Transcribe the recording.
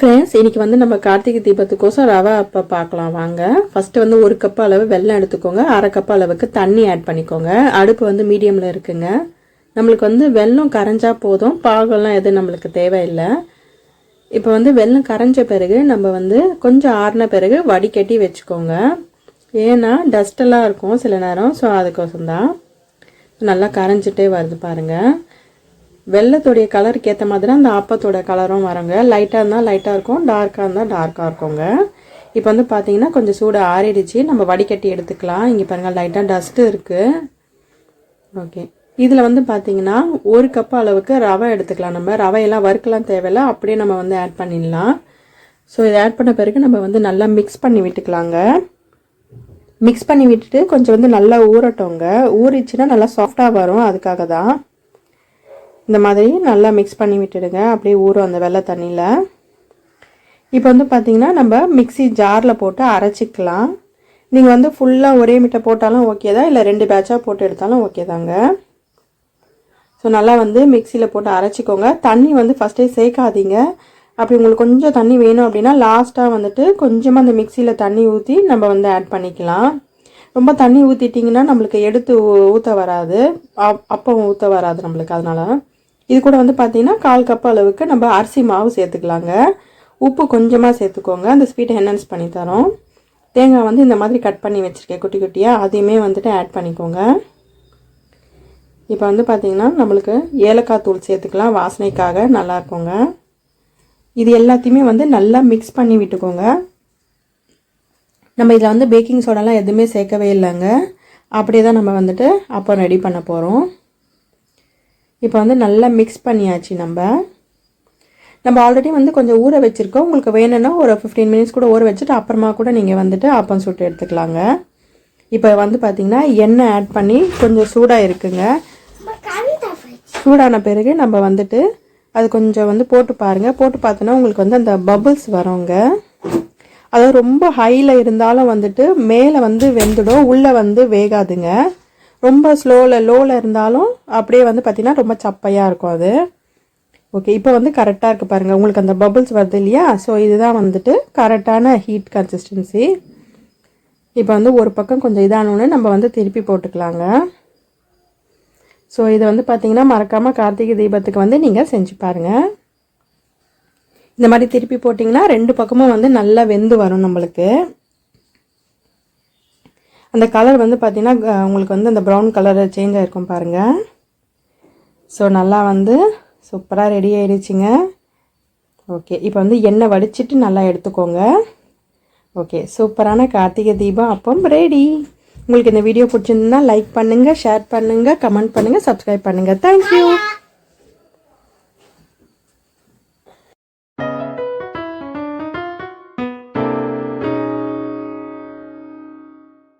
Friends இன்னைக்கு வந்து நம்ம கார்த்திகை தீபத்துக்கோசம் ரவை அப்போ பார்க்கலாம். வாங்க. ஃபஸ்ட்டு வந்து ஒரு கப் அளவு வெள்ளம் எடுத்துக்கோங்க. அரை கப் அளவுக்கு தண்ணி ஆட் பண்ணிக்கோங்க. அடுப்பு வந்து மீடியமில் இருக்குங்க. நம்மளுக்கு வந்து வெல்லம் கரைஞ்சா போதும். பாகம்லாம் எதுவும் நம்மளுக்கு தேவையில்லை. இப்போ வந்து வெள்ளம் கரைஞ்ச பிறகு நம்ம வந்து கொஞ்சம் ஆறின பிறகு வடிகட்டி வச்சுக்கோங்க. ஏன்னா டஸ்டெல்லாம் இருக்கும் சில நேரம். ஸோ அதுக்கோசம் தான் நல்லா கரைஞ்சிட்டே வருது பாருங்கள் வெள்ளத்துடைய கலருக்கு ஏற்ற மாதிரி அந்த ஆப்பத்தோட கலரும் வருங்க. லைட்டாக இருந்தால் லைட்டாக இருக்கும் டார்க்காக இருந்தால் டார்க்காக இருக்குங்க. இப்போ வந்து பார்த்தீங்கன்னா கொஞ்சம் சூடு ஆறிடுச்சு. நம்ம வடிகட்டி எடுத்துக்கலாம். இங்கே பாருங்கள் லைட்டாக டஸ்ட்டு இருக்குது ஓகே இதில் வந்து பார்த்தீங்கன்னா ஒரு கப் அளவுக்கு ரவை எடுத்துக்கலாம். நம்ம ரவையெல்லாம் வறுக்கலாம் தேவையில்ல. அப்படியே நம்ம வந்து ஆட் பண்ணிடலாம். ஸோ இதை ஆட் பண்ண பிறகு நம்ம வந்து நல்லா மிக்ஸ் பண்ணி விட்டுக்கலாங்க. மிக்ஸ் பண்ணி விட்டுட்டு கொஞ்சம் வந்து நல்லா ஊறட்டோங்க ஊறிச்சுன்னா நல்லா சாஃப்டாக வரும். அதுக்காக தான் இந்த மாதிரி நல்லா மிக்ஸ் பண்ணி விட்டுடுங்க. அப்படியே ஊறும் அந்த வெள்ளை தண்ணியில். இப்போ வந்து பார்த்திங்கன்னா நம்ம மிக்ஸி ஜாரில் போட்டு அரைச்சிக்கலாம். நீங்கள் வந்து ஃபுல்லாக ஒரே மிட்டை போட்டாலும் ஓகே தான் இல்லை ரெண்டு பேட்சாக போட்டு எடுத்தாலும் ஓகே தாங்க. ஸோ நல்லா வந்து மிக்சியில் போட்டு அரைச்சிக்கோங்க. தண்ணி வந்து ஃபஸ்ட்டே சேர்க்காதீங்க. அப்படி உங்களுக்கு கொஞ்சம் தண்ணி வேணும் அப்படின்னா லாஸ்ட்டாக வந்துட்டு கொஞ்சமாக அந்த மிக்சியில் தண்ணி ஊற்றி நம்ம வந்து ஆட் பண்ணிக்கலாம். ரொம்ப தண்ணி ஊற்றிட்டிங்கன்னா நம்மளுக்கு எடுத்து ஊற்ற வராது. அப்போ ஊற்ற வராது நம்மளுக்கு அதனால். இது கூட வந்து பார்த்தீங்கன்னா கால் கப் அளவுக்கு நம்ம அரிசி மாவு சேர்த்துக்கலாங்க. உப்பு கொஞ்சமாக சேர்த்துக்கோங்க. அந்த ஸ்வீட்டை என்ஹான்ஸ் பண்ணி தரோம். தேங்காய் வந்து இந்த மாதிரி கட் பண்ணி வச்சுருக்கேன். குட்டி குட்டியாக அதையுமே வந்துட்டு ஆட் பண்ணிக்கோங்க. இப்போ வந்து பார்த்திங்கன்னா நம்மளுக்கு ஏலக்காய் தூள் சேர்த்துக்கலாம். வாசனைக்காக நல்லா இருக்குங்க. இது எல்லாத்தையுமே வந்து நல்லா மிக்ஸ் பண்ணி விட்டுக்கோங்க. நம்ம இதில் வந்து பேக்கிங் சோடாலாம் எதுவுமே சேர்க்கவே இல்லைங்க. அப்படியே தான் நம்ம வந்துட்டு அப்போ ரெடி பண்ண போகிறோம் இப்போ வந்து நல்லா மிக்ஸ் பண்ணியாச்சு நம்ம. நம்ம ஆல்ரெடி வந்து கொஞ்சம் ஊற வச்சுருக்கோம். உங்களுக்கு வேணும்னா ஒரு ஃபிஃப்டீன் மினிட்ஸ் கூட ஊற வச்சுட்டு அப்புறமா கூட நீங்கள் வந்துட்டு அப்பம் சுட்டு எடுத்துக்கலாங்க. இப்போ வந்து பார்த்திங்கன்னா எண்ணெய் ஆட் பண்ணி கொஞ்சம் சூடாக இருக்குங்க. சூடான பிறகு நம்ம வந்துட்டு அது கொஞ்சம் வந்து போட்டு பாருங்கள் போட்டு பார்த்தோன்னா உங்களுக்கு வந்து அந்த பபுள்ஸ் வருங்க. அதாவது ரொம்ப ஹையில் இருந்தாலும் வந்துட்டு மேலே வந்து வெந்துடும். உள்ளே வந்து வேகாதுங்க. ரொம்ப ஸ்லோவில் லோவில் இருந்தாலும் அப்படியே வந்து பார்த்திங்கன்னா ரொம்ப சப்பையாக இருக்கும் அது. ஓகே இப்போ வந்து கரெக்டாக இருக்குது பாருங்கள் உங்களுக்கு அந்த பபுள்ஸ் வருது இல்லையா? ஸோ இதுதான் வந்துட்டு கரெக்டான ஹீட் கன்சிஸ்டன்சி இப்போ வந்து ஒரு பக்கம் கொஞ்சம் இதானோன்னு நம்ம வந்து திருப்பி போட்டுக்கலாங்க. ஸோ இதை வந்து பார்த்திங்கன்னா மறக்காமல் கார்த்திகை தீபத்துக்கு வந்து நீங்கள் செஞ்சு பாருங்கள் இந்த மாதிரி திருப்பி போட்டிங்கன்னா ரெண்டு பக்கமும் வந்து நல்லா வெந்து வரும் நம்மளுக்கு. அந்த கலர் வந்து பார்த்திங்கன்னா உங்களுக்கு வந்து அந்த ப்ரௌன் கலர் சேஞ்ச் ஆகிருக்கும் பாருங்கள் ஸோ நல்லா வந்து சூப்பராக ரெடி ஆகிடுச்சிங்க ஓகே இப்போ வந்து எண்ணெய் வடிச்சிட்டு நல்லா எடுத்துக்கோங்க. ஓகே சூப்பரான கார்த்திகை தீபம் அப்பம் ரெடி உங்களுக்கு இந்த வீடியோ பிடிச்சிருந்தா லைக் பண்ணுங்கள் ஷேர் பண்ணுங்கள் கமெண்ட் பண்ணுங்கள் சப்ஸ்கிரைப் பண்ணுங்கள் தேங்க்யூ